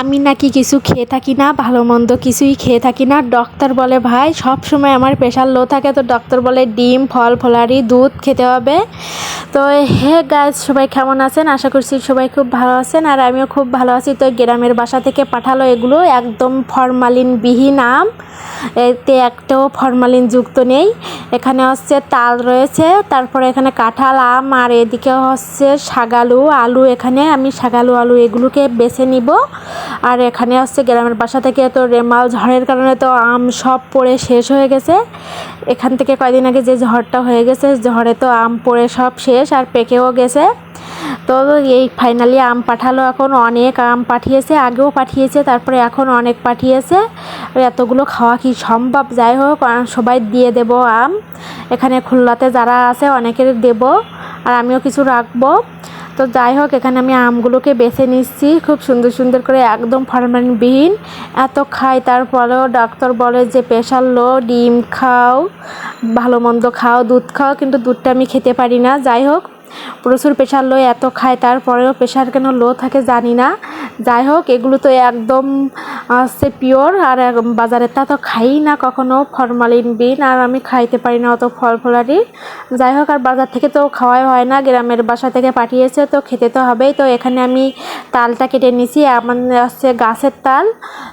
আমি নাকি কিছু খেয়ে থাকি না, ভালো মন্দ কিছুই খেয়ে থাকি না। ডক্টর বলে, ভাই সব সময় আমার প্রেশার লো থাকে, তো ডক্টর বলে, ডিম, ফল, ফলারি, দুধ খেতে হবে। তো হে গাছ সবাই কেমন আছেন? আশা করছি সবাই খুব ভালো আছেন, আর আমিও খুব ভালো আছি। তো গ্রামের বাসা থেকে পাঠালো এগুলো, একদম ফরমালিনবিহীন আম। এতে একটাও ফরমালিন যুক্ত নেই। এখানে হচ্ছে তাল রয়েছে, তারপরে এখানে কাঁঠাল, আম, আর এদিকে হচ্ছে শাগালু, আলু এখানে। আমি শাগালু, আলু এগুলোকে বেছে নিব। আর এখানে হচ্ছে গ্রামের বাসা থেকে তো রেমাল ঝড়ের কারণে তো আম সব পড়ে শেষ হয়ে গেছে। এখান থেকে কয়দিন আগে যে ঝড়টা হয়ে গেছে, ঝড়ে তো আম পড়ে সব শেষ আর পেকেও গেছে। তো এই ফাইনালি আম পাঠালো এখন, অনেক আম পাঠিয়েছে, আগেও পাঠিয়েছে, তারপরে এখন অনেক পাঠিয়েছে। এতগুলো খাওয়া কি সম্ভব? যাই হোক সবাই দিয়ে দেব আম। এখানে খুলনাতে যারা আছে অনেকের দেব, আর আমিও কিছু রাখব। তো যাই হোক, এখানে আমি আমগুলোকে বেছে নিচ্ছি। খুব সুন্দর সুন্দর করে একদম ফরমালিনবিহীন। এত খাই, তারপরেও ডাক্তার বলে যে প্রেশার লো, ডিম খাও, ভালো মন্দ খাও, দুধ খাও, কিন্তু দুধটা আমি খেতে পারি না। যাই হোক, প্রচুর প্রেশার লো, এত খায় তারপরেও প্রেশার কেন লো থাকে জানি না। যাই হোক, এগুলো তো একদম হচ্ছে পিওর, আর বাজারের তা তো খাই না কখনো, ফরমালিন, বিন, আর আমি খাইতে পারি না অত ফল ফলারি। যাই হোক, আর বাজার থেকে তো খাওয়াই হয় না, গ্রামের বাসা থেকে পাঠিয়েছে, তো খেতে তো হবেই। তো এখানে আমি তালটা কেটে নিছি, আমার হচ্ছে গাছের তাল।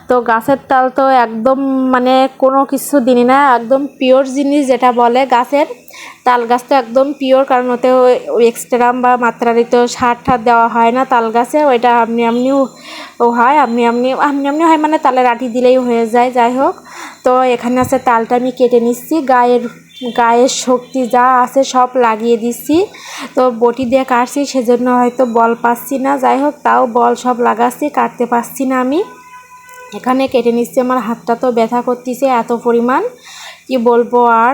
তো গাছের তাল তো একদম মানে কোনো কিছু দিনই না, একদম পিওর জিনিস যেটা বলে গাছের। তাল গাছ তো একদম পিওর, কারণ ওতে ওই এক্সট্রা বা মাত্রারিত সার ঠার দেওয়া হয় না তাল গাছে, ওইটা আপনি আপনিও হয় আপনি আপনি আপনি আপনি হয় মানে তালের আটি দিলেই হয়ে যায়, যাই হোক। তো এখানে আছে তালটা আমি কেটে নিচ্ছি, গায়ের গায়ের শক্তি যা আছে সব লাগিয়ে দিচ্ছি। তো বটি দিয়ে কাটছি, সেজন্য হয়তো বল পাচ্ছি না, যাই হোক, তাও বল সব লাগাচ্ছি, কাটতে পারছি না আমি। এখানে কেটে নিচ্ছি, আমার হাতটা তো ব্যথা করতেছে এত পরিমাণ, কি বলব আর?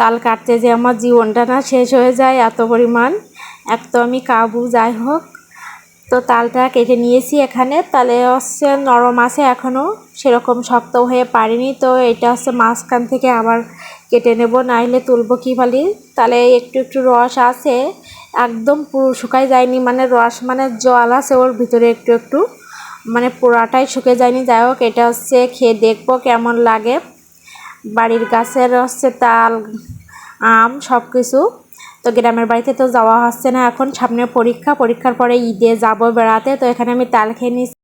তাল কাটতে যে আমার জীবনটা না শেষ হয়ে যায় এত পরিমাণ, এক তো আমি কাবু, যাই হোক। তো তালটা কেটে নিয়েছি এখানে। তালে হচ্ছে নরম আছে এখনও সেরকম শক্ত হয়ে পারিনি। তো এটা হচ্ছে মাঝখান থেকে আবার কেটে নেব, নাইলে তুলব কী ফালি। তাহলে একটু একটু রস আছে, একদম পুরো শুকাই যায়নি মানে রস মানে জল আছে ওর ভিতরে একটু একটু। মানে পুরাটাই শুকে যায়নি, যাই হোক, এটা হচ্ছে খেয়ে দেখব কেমন লাগে। বাড়ির গাছের হচ্ছে তাল, আম সব কিছু তো গ্রামের বাড়িতে তো যাওয়া হচ্ছে না। এখন সামনে পরীক্ষা, পরীক্ষার পরে ঈদে যাব বেড়াতে। তো এখানে আমি তাল খেয়ে নিচ্ছি